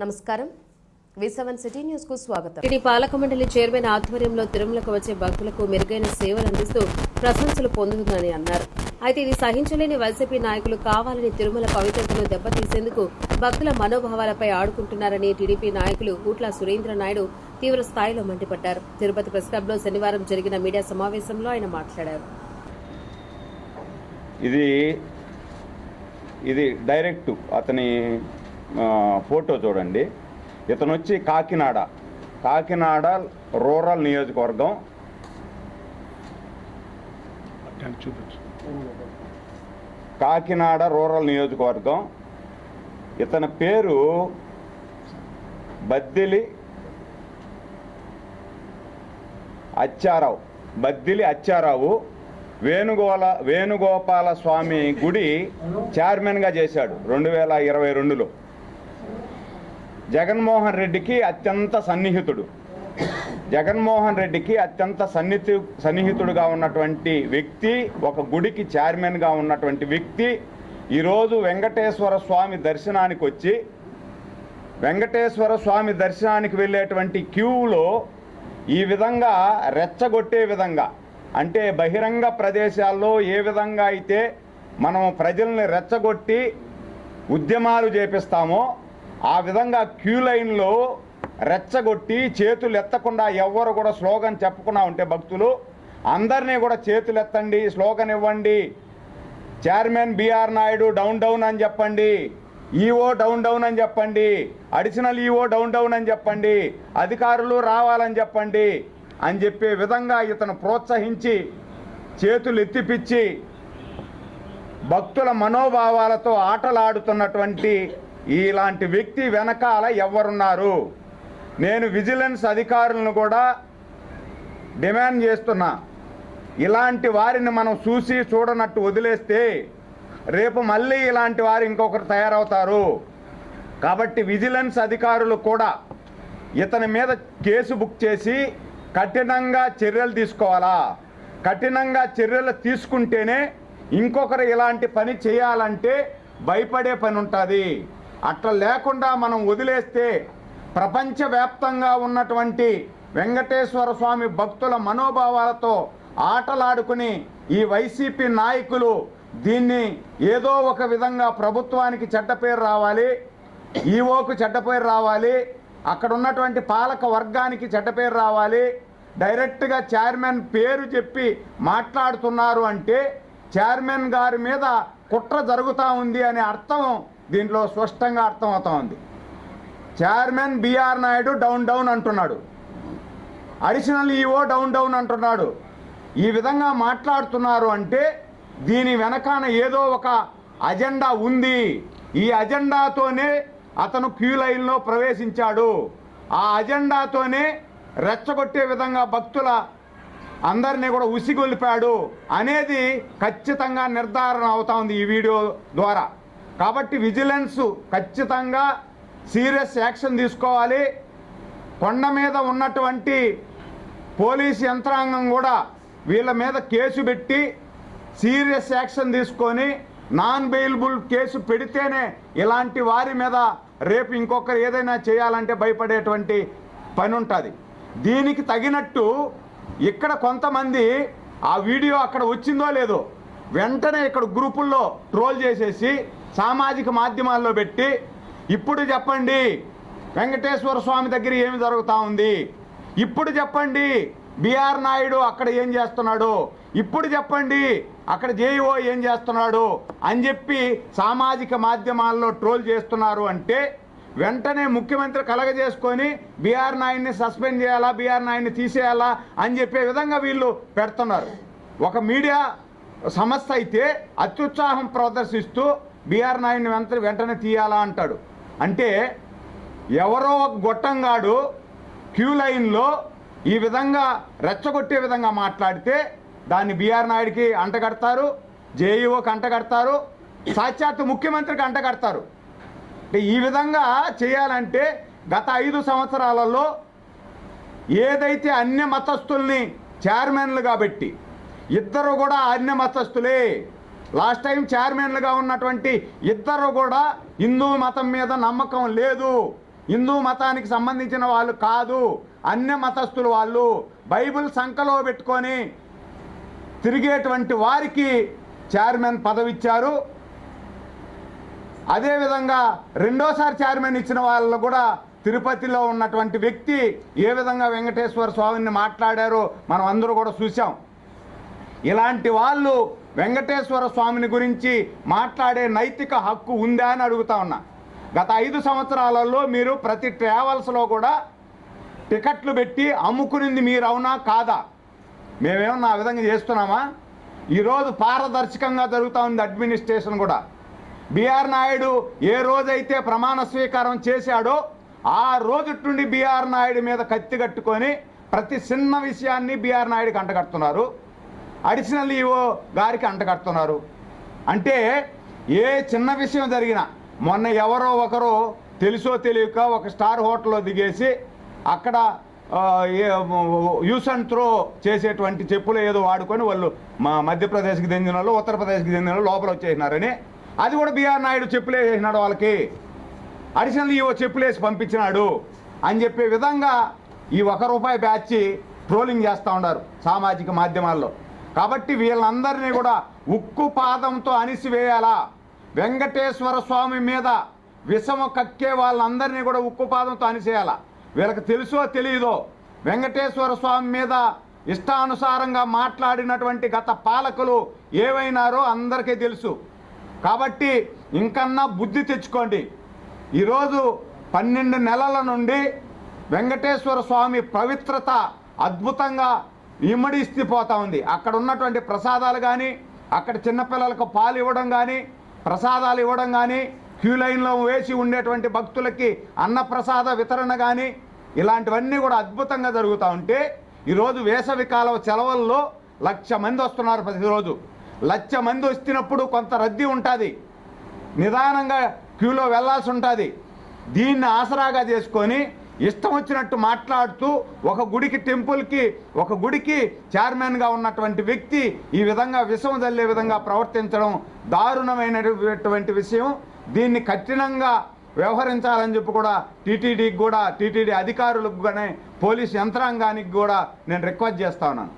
నమస్కారం. వి seven city న్యూస్కు స్వాగతం. టీడీ పాలక మండలి చైర్మన్ ఆధ్వర్యంలో తిరుమలకు వచ్చే భక్తులకు మెరుగైన సేవలు అందిస్తూ ప్రశంసలు పొందుతుందని అన్నారు. అయితే ఇది సహించలేని వైసీపీ నాయకులు కావాలని తిరుమల పవిత్రతను దెబ్బతీసేందుకు భక్తుల మనోభావాలపై ఆడుకుంటున్నారని టీడీపీ నాయకులు ఊట్ల సురేంద్ర నాయుడు తీవ్ర స్థాయిలో మండిపడ్డారు. తిరుపతి ప్రెస్ క్లబ్లో శనివారం జరిగిన మీడియా సమావేశంలో ఆయన మాట్లాడారు. ఇది ఇది డైరెక్ట్ అతని ఫోటో చూడండి. ఇతను వచ్చి కాకినాడ. కాకినాడ రూరల్ నియోజకవర్గం. చూపించు. కాకినాడ రూరల్ నియోజకవర్గం. ఇతని పేరు బద్దిలి అచ్చారావు. బద్దిలి అచ్చారావు వేణుగోల వేణుగోపాల స్వామి గుడి చైర్మన్గా చేశాడు రెండు వేల ఇరవై రెండులో. జగన్మోహన్ రెడ్డికి అత్యంత సన్నిహితుడు. జగన్మోహన్ రెడ్డికి అత్యంత సన్నిహితు సన్నిహితుడుగా ఉన్నటువంటి వ్యక్తి ఒక గుడికి చైర్మన్గా ఉన్నటువంటి వ్యక్తి ఈరోజు వెంకటేశ్వర స్వామి దర్శనానికి వచ్చి వెంకటేశ్వర స్వామి దర్శనానికి వెళ్ళేటువంటి క్యూలో ఈ విధంగా రెచ్చగొట్టే విధంగా అంటే బహిరంగ ప్రదేశాల్లో ఏ విధంగా అయితే మనం ప్రజల్ని రెచ్చగొట్టి ఉద్యమాలు చేపిస్తామో ఆ విధంగా క్యూ లైన్లో రెచ్చగొట్టి చేతులు ఎత్తకుండా ఎవ్వరు కూడా స్లోగన్ చెప్పకుండా ఉంటే భక్తులు అందరినీ కూడా చేతులు ఎత్తండి స్లోగన్ ఇవ్వండి. Chairman BR Naidu down down అని చెప్పండి. ఈఓ డౌన్ డౌన్ అని చెప్పండి. అడిషనల్ ఈఓ డౌన్ డౌన్ అని చెప్పండి. అధికారులు రావాలని చెప్పండి అని చెప్పే విధంగా ఇతను ప్రోత్సహించి చేతులు ఎత్తిపిచ్చి భక్తుల మనోభావాలతో ఆటలాడుతున్నటువంటి ఇలాంటి వ్యక్తి వెనకాల ఎవరున్నారు నేను విజిలెన్స్ అధికారులను కూడా డిమాండ్ చేస్తున్నా. ఇలాంటి వారిని మనం చూసి చూడనట్టు వదిలేస్తే రేపు మళ్ళీ ఇలాంటి వారు ఇంకొకరు తయారవుతారు. కాబట్టి విజిలెన్స్ అధికారులు కూడా ఇతని మీద కేసు బుక్ చేసి కఠినంగా చర్యలు తీసుకోవాలా? కఠినంగా చర్యలు తీసుకుంటేనే ఇంకొకరు ఇలాంటి పని చేయాలంటే భయపడే పని ఉంటుంది. అట్లా లేకుండా మనం వదిలేస్తే ప్రపంచవ్యాప్తంగా ఉన్నటువంటి వెంకటేశ్వర స్వామి భక్తుల మనోభావాలతో ఆటలాడుకుని ఈ వైసీపీ నాయకులు దీన్ని ఏదో ఒక విధంగా ప్రభుత్వానికి చెడ్డ పేరు రావాలి ఈఓకు చెడ్డ పేరు రావాలి అక్కడ ఉన్నటువంటి పాలక వర్గానికి చెడ్డ పేరు రావాలి డైరెక్ట్గా చైర్మన్ పేరు చెప్పి మాట్లాడుతున్నారు అంటే చైర్మన్ గారి మీద కుట్ర జరుగుతూ ఉంది అనే అర్థం దీంట్లో స్పష్టంగా అర్థమవుతా ఉంది chairman BR Naidu down down అంటున్నాడు. అడిషనల్ ఈఓ డౌన్ డౌన్ అంటున్నాడు. ఈ విధంగా మాట్లాడుతున్నారు అంటే దీని వెనకాన ఏదో ఒక అజెండా ఉంది. ఈ అజెండాతోనే అతను క్యూ లైన్లో ప్రవేశించాడు. ఆ అజెండాతోనే రెచ్చగొట్టే విధంగా భక్తుల అందరినీ కూడా ఉసిగొలిపాడు అనేది ఖచ్చితంగా నిర్ధారణ అవుతా ఉంది ఈ వీడియో ద్వారా. కాబట్టి విజిలెన్స్ ఖచ్చితంగా సీరియస్ యాక్షన్ తీసుకోవాలి. కొండ మీద ఉన్నటువంటి పోలీస్ యంత్రాంగం కూడా వీళ్ళ మీద కేసు పెట్టి సీరియస్ యాక్షన్ తీసుకొని నాన్ బెయిలబుల్ కేసు పెడితేనే ఇలాంటి వారి మీద రేపు ఇంకొకరు ఏదైనా చేయాలంటే భయపడేటువంటి పని ఉంటుంది. దీనికి తగినట్టు ఇక్కడ కొంతమంది ఆ వీడియో అక్కడ వచ్చిందో లేదో వెంటనే ఇక్కడ గ్రూపుల్లో ట్రోల్ చేసేసి సామాజిక మాధ్యమాల్లో పెట్టి ఇప్పుడు చెప్పండి వెంకటేశ్వర స్వామి దగ్గర ఏమి జరుగుతూ ఉంది? ఇప్పుడు చెప్పండి బీఆర్ నాయుడు అక్కడ ఏం చేస్తున్నాడు? ఇప్పుడు చెప్పండి అక్కడ జేఈఓ ఏం చేస్తున్నాడు? అని చెప్పి సామాజిక మాధ్యమాల్లో ట్రోల్ చేస్తున్నారు అంటే వెంటనే ముఖ్యమంత్రి కలగజేసుకొని బీఆర్ నాయుడిని సస్పెండ్ చేయాలా బీఆర్ నాయుడిని తీసేయాలా అని చెప్పే విధంగా వీళ్ళు పెడుతున్నారు. ఒక మీడియా సమస్య అయితే అత్యుత్సాహం ప్రదర్శిస్తూ బీఆర్ నాయుడిని వెంట వెంటనే తీయాలా అంటాడు. అంటే ఎవరో ఒక గొట్టంగాడు క్యూ లైన్లో ఈ విధంగా రెచ్చగొట్టే విధంగా మాట్లాడితే దాన్ని బీఆర్ నాయుడికి అంటగడతారు జేఈఓకి అంటగడతారు సాక్షాత్తు ముఖ్యమంత్రికి అంటగడతారు అంటే ఈ విధంగా చేయాలంటే గత ఐదు సంవత్సరాలలో ఏదైతే అన్య మతస్థుల్ని చైర్మన్లుగా పెట్టి ఇద్దరు కూడా అన్య మతస్థులే. లాస్ట్ టైం చైర్మన్లుగా ఉన్నటువంటి ఇద్దరు కూడా హిందూ మతం మీద నమ్మకం లేదు. హిందూ మతానికి సంబంధించిన వాళ్ళు కాదు. అన్య మతస్థులు వాళ్ళు బైబిల్ సంఖలో పెట్టుకొని తిరిగేటువంటి వారికి చైర్మన్ పదవి ఇచ్చారు అదేవిధంగా రెండోసారి చైర్మన్ ఇచ్చిన వాళ్ళు కూడా తిరుపతిలో ఉన్నటువంటి వ్యక్తి ఏ విధంగా వెంకటేశ్వర స్వామిని మాట్లాడారో మనం అందరూ కూడా చూసాం ఇలాంటి వాళ్ళు వెంకటేశ్వర స్వామిని గురించి మాట్లాడే నైతిక హక్కు ఉందా అని అడుగుతా ఉన్నా. గత ఐదు సంవత్సరాలలో మీరు ప్రతి ట్రావెల్స్లో కూడా టికెట్లు పెట్టి అమ్ముకునింది మీరవునా కాదా? మేమేమన్నా ఆ విధంగా చేస్తున్నామా? ఈరోజు పారదర్శకంగా జరుగుతూ ఉంది అడ్మినిస్ట్రేషన్ కూడా. బీఆర్ నాయుడు ఏ రోజైతే ప్రమాణ స్వీకారం చేశాడో ఆ రోజు నుండి బీఆర్ నాయుడు మీద కత్తి కట్టుకొని ప్రతి చిన్న విషయాన్ని బీఆర్ నాయుడుకి అంటగడుతున్నారు అడిషనల్ ఈఓ గారికి అంటగడుతున్నారు. అంటే ఏ చిన్న విషయం జరిగినా మొన్న ఎవరో ఒకరు తెలుసో తెలియక ఒక స్టార్ హోటల్లో దిగేసి అక్కడ యూస్ అండ్ త్రో చేసేటువంటి చెప్పులు ఏదో వాడుకొని వాళ్ళు మా మధ్యప్రదేశ్కి చెందిన వాళ్ళు ఉత్తరప్రదేశ్కి చెందిన వాళ్ళు లోపల వచ్చేసినారని. అది కూడా బీఆర్ నాయుడు చెప్పులు వేసేసినాడు వాళ్ళకి. అడిషనల్ ఈవో చెప్పులేసి పంపించినాడు అని చెప్పే విధంగా ఈ ఒక రూపాయి బ్యాచ్ ట్రోలింగ్ చేస్తూ ఉన్నారు సామాజిక మాధ్యమాల్లో. కాబట్టి వీళ్ళందరినీ కూడా ఉక్కు పాదంతో అణిసివేయాలా? వెంకటేశ్వర స్వామి మీద విషము కక్కే వాళ్ళందరినీ కూడా ఉక్కు పాదంతో అణిసేయాలా? వీళ్ళకి తెలుసో తెలియదో వెంకటేశ్వర స్వామి మీద ఇష్టానుసారంగా మాట్లాడినటువంటి గత పాలకులు ఏవైనారో అందరికీ తెలుసు. కాబట్టి ఇంకన్నా బుద్ధి తెచ్చుకోండి. ఈరోజు పన్నెండు నెలల నుండి వెంకటేశ్వర స్వామి పవిత్రత అద్భుతంగా ఇమ్మడిస్తిపోతూ ఉంది. అక్కడ ఉన్నటువంటి ప్రసాదాలు కానీ అక్కడ చిన్నపిల్లలకు పాలు ఇవ్వడం కానీ ప్రసాదాలు ఇవ్వడం కానీ క్యూ లైన్లో వేసి ఉండేటువంటి భక్తులకి అన్నప్రసాద వితరణ కానీ ఇలాంటివన్నీ కూడా అద్భుతంగా జరుగుతూ ఉంటే ఈరోజు వేసవి కాలం సెలవుల్లో లక్ష మంది వస్తున్నారు ప్రతిరోజు. లక్ష మంది వస్తున్నప్పుడు కొంత రద్దీ ఉంటుంది. నిదానంగా క్యూలో వెళ్ళాల్సి ఉంటుంది. దీన్ని ఆసరాగా చేసుకొని ఇష్టం వచ్చినట్టు మాట్లాడుతూ ఒక గుడికి టెంపుల్కి ఒక గుడికి చైర్మన్గా ఉన్నటువంటి వ్యక్తి ఈ విధంగా విషం చల్లే విధంగా ప్రవర్తించడం దారుణమైనటువంటి విషయం. దీన్ని కఠినంగా వ్యవహరించాలని చెప్పి కూడా టీటీడీకి కూడా టీటీడీ అధికారులకు కానీ పోలీస్ యంత్రాంగానికి కూడా నేను రిక్వెస్ట్ చేస్తా ఉన్నాను.